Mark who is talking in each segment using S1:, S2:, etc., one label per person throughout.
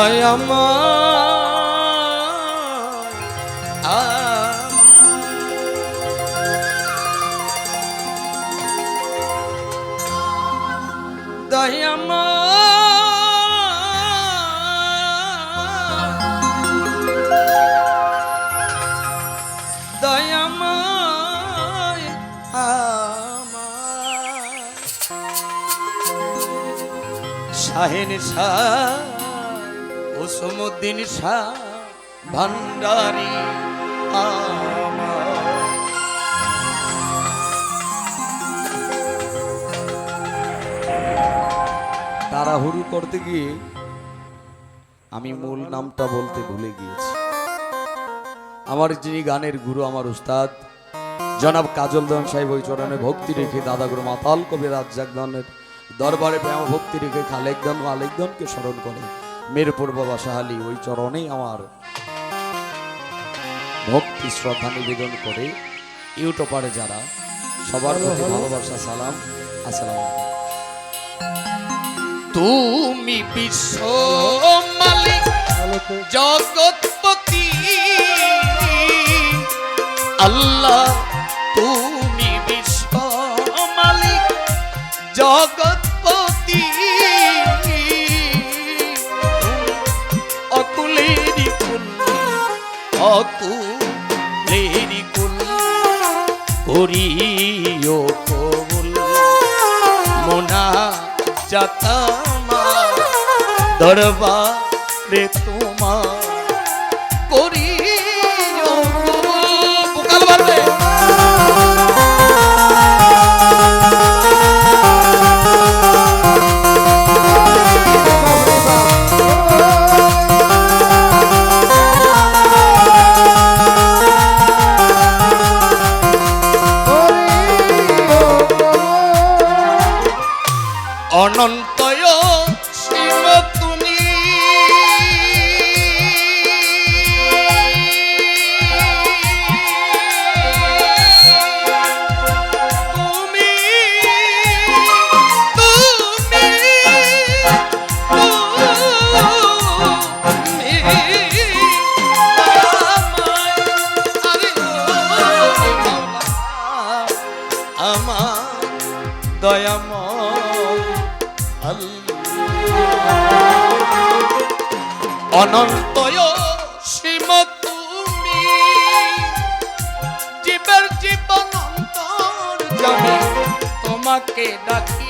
S1: দয়াময় আমার। শাহিন শাহ। ওসমুদ্দিন শাহ, ভান্ডারি তাড়াহুড়ো করতে গিয়ে আমি মূল নামটা বলতে ভুলে গিয়েছি। আমার যিনি গানের গুরু, আমার উস্তাদ, জনাব কাজল দন সাহেব ওই চরণে ভক্তি রেখে দাদাগুরু মাতাল কবি রাজ্জাকদনের দরবারে প্রেম ভক্তি রেখে খালেকদন মালিকদনকে স্মরণ করে মিরপুর বাবা সাহালি ওই চরণেই আমার ভক্তি শ্রদ্ধা নিবেদন করে ইউটিউবারে যারা সবার প্রতি ভালোবাসা সালাম আসসালাম তুমি বিশ্ব মালিক জগৎপতি। আল্লাহ তুমি বিশ্ব মালিক জগৎপতি অকুলেরি কুল করিও কবুল। মোনা যাতামা দরবারে তোমার অনন্তয় সীম তুমি। জীবের জীবন অন্তর জানি তোমাকে ডাকিতে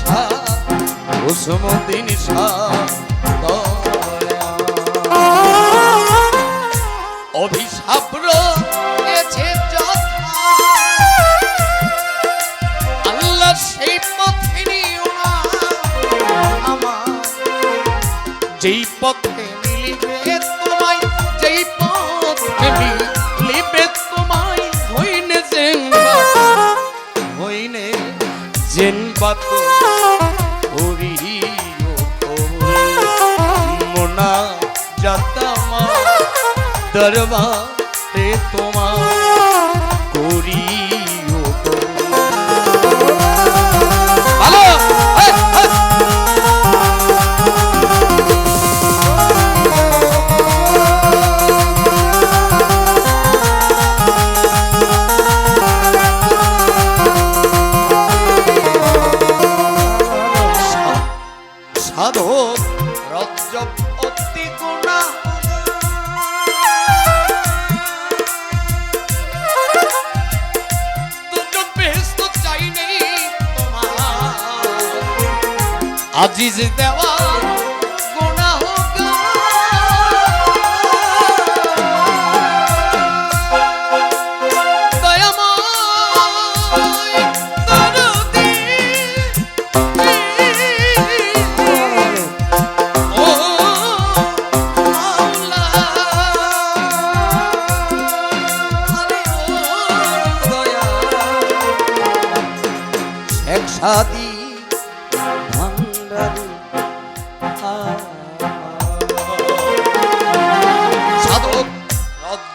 S1: শাহ কুসুমদিন শাহ জেনবা তো করিও মোনা যাতামা দরবারে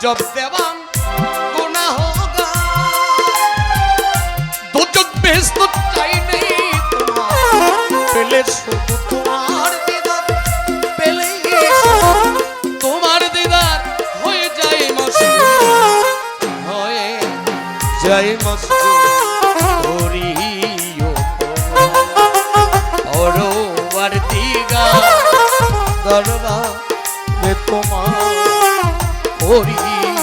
S1: রজ্জব দেবান গুনাহ দুচোখ ব্যস্ত চাই নেই তোমার। পেলে শুধু তোমার দিদার পেলে তোমার দিদার হয়ে যায় মস্ত হয়ে যায় মস্ত করিও অরোবার দিগা। দরবা রে তোমার বন্দি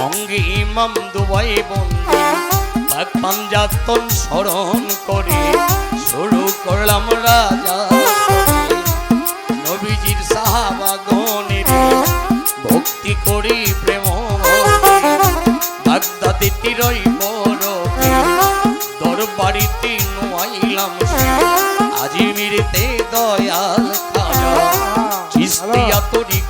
S1: সঙ্গে ইমাম দুবাই বন্দি। পাক পাঞ্জাতন স্মরণ করে শুরু করলাম রাজা। নবীজির সাহাবাগণের ভক্তি করি প্রেম বাগদাদি তীরই বড় দরবারিতে নোয়াইলাম আজিমিরতে দয়াল খাজা চিস্তিয়া তরিকার রাজা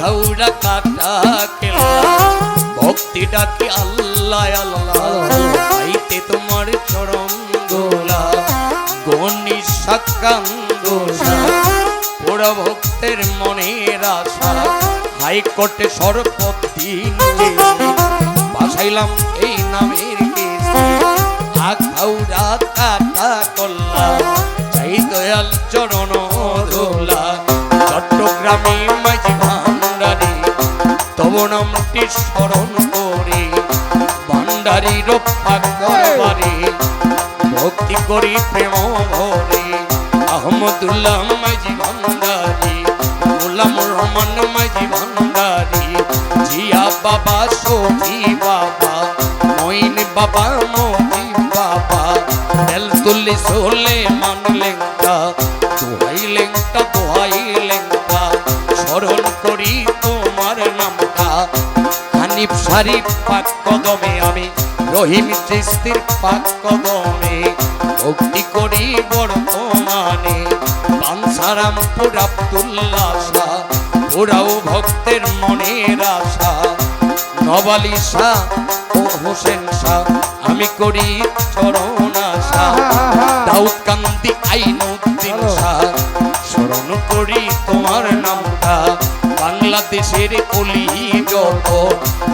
S1: আখাউড়া কাটা কেলা ভক্তি ডাকি আল্লাহ আল্লাহ। আইতে তোমার চরম দোলা গণি সাকান্দোষা ওরা ভক্তের মনের আশা। হাইকোর্টে সরপতি বাসাইলাম এই নামের কেস আখাউড়া কাটা কল্লা। চাই দয়াল চরণ দোলা চট্টগ্রামে মাঝি ভান্ডারি তব নামটি স্মরণ করে ভান্ডারি রক্ষা করবারে, ভক্তি করি প্রেম ভরে, আহমদুল্লাহ মাঝি ভান্ডারি গোলাম রহমান মাঝি ভান্ডারি জিয়া বাবা সফি বাবা মইন বাবা, মতি বাবা, তেল তুলি সোলে মান লেঙ্কা দোহাই লেঙ্কা দোহাই হানিফ শারিফ পাক কদমে আমি, রহিম চিস্তির পাক কদমে। ভক্তি করি বর্তমানে বাঞ্ছারামপুর আব্দুল্লাহ শাহ ওরাও ভক্তের মনের আশা। নবালি শাহ ও হোসেন শাহ, আমি করি চরণ আশা। দাউদ কান্দি আইনুদ্দিন শাহ, স্মরণ করি তোমার নামটা বাংলাদেশের অলি যত,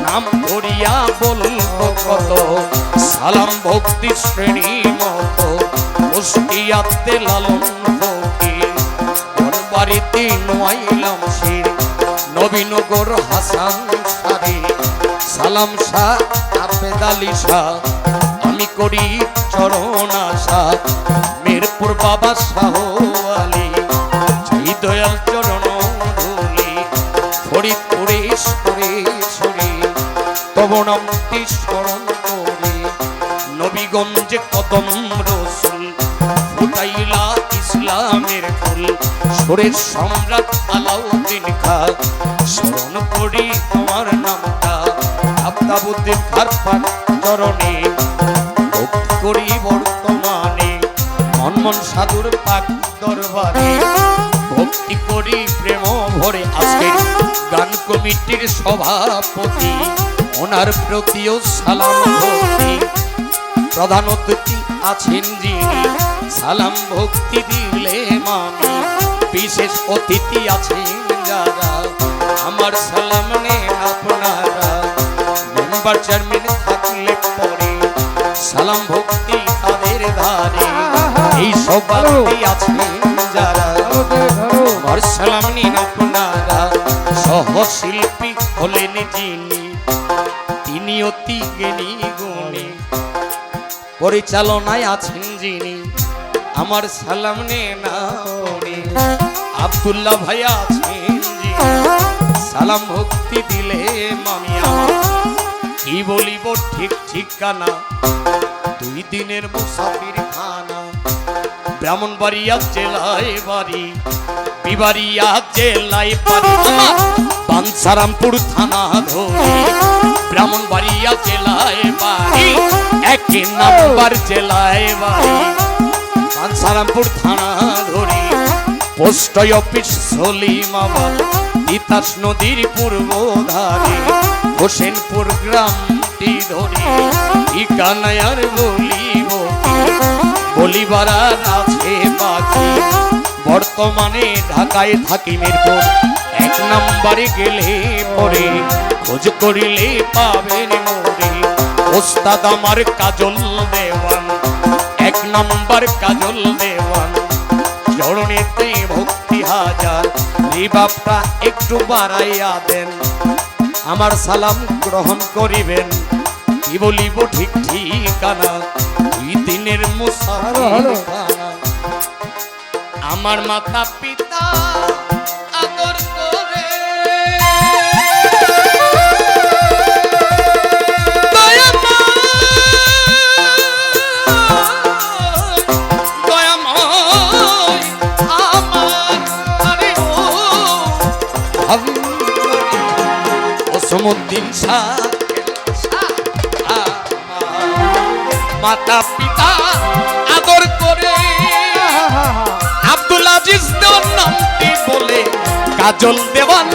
S1: নাম ধরিয়া বলব কত, সালাম ভক্তি শ্রেণি মতো কুষ্টিয়াতে লালন ফকির বাড়িতে নোয়াইলাম শির, নবীনগর হাসান সারি সালাম শাহ আবেদ শাহ, আমি করি চরণ আশা, মিরপুর বাবা শাহ আলী। জয় দয়াল চরণ নামটি স্মরণ করে। নবীগঞ্জে কদম রসুল ফুটাইলা ইসলামের ফুল। সুরের সম্রাট আলাউদ্দিন খা, স্মরণ করি তোমার নামটা। আফতাবুদ্দিন খার পাক চরণে করি বর্তমানে। মনমন সাধুর পাক দরবারে, ভক্তি করি প্রেম ভরে আজকে কমিটির সভাপতি ওনার প্রতিও সালাম ভক্তি। প্রধান অতিথি আছেন যিনি সালাম ভক্তি দিলে মামি বিশেষ অতিথি আছেন যারা আমার সালাম নেন আপনারা। মেম্বার চেয়ারম্যান থাকলে পরে সালাম ভক্তি তাদের ধারে। এই সভাপতি আছেন যারা আমার সালাম নিন আপনারা। সহশিল্পী হলেন যিনি, তিনি অতি জ্ঞানী গুণী। পরিচালনায় আছেন যিনি, আমার সালাম নে না আব্দুল্লাহ ভাইয়া আছেন সালাম ভক্তি দিলে মামি আমার কি বলিব ঠিক ঠিকানা? দুই দিনের মুসাফির খানা ব্রাহ্মণবাড়িয়া জেলায় বাড়ি, বিবাড়িয়া জেলায় বাড়ি। আমার বাঞ্ছারামপুর থানা ধরে, ব্রাহ্মণবাড়িয়া জেলায় বাড়ি এক নাম্বার জেলায় বাড়ি। বাঞ্ছারামপুর থানা ধরে, পোস্ট অফিস সলিমাবাদ তিতাস নদীর পূর্ব ধারে হোসেনপুর গ্রামটি ধরে ঠিকানায়ার বলিব বলিবার আছে বাকি বর্তমানে ঢাকায় থাকি মিরপুর। এক নম্বরে গেলে পরে খোঁজ করিলে পাবেন মোরে। ওস্তাদ আমার কাজল দেওয়ান, এক নম্বর কাজল দেওয়ান। চরণেতে ভক্তি হাজার রিবাবটা একটু বাড়াইয়া দেন। আমার সালাম গ্রহণ করিবেন, কি বলিব ঠিক ঠিকানা? দিনের মুসাফির আমার মাতা পিতা আদর করে। শাহ মাতা পিতা আদর করে। আব্দুল আজিজ দেওয়ান নামটি বলে কাজল দেওয়ান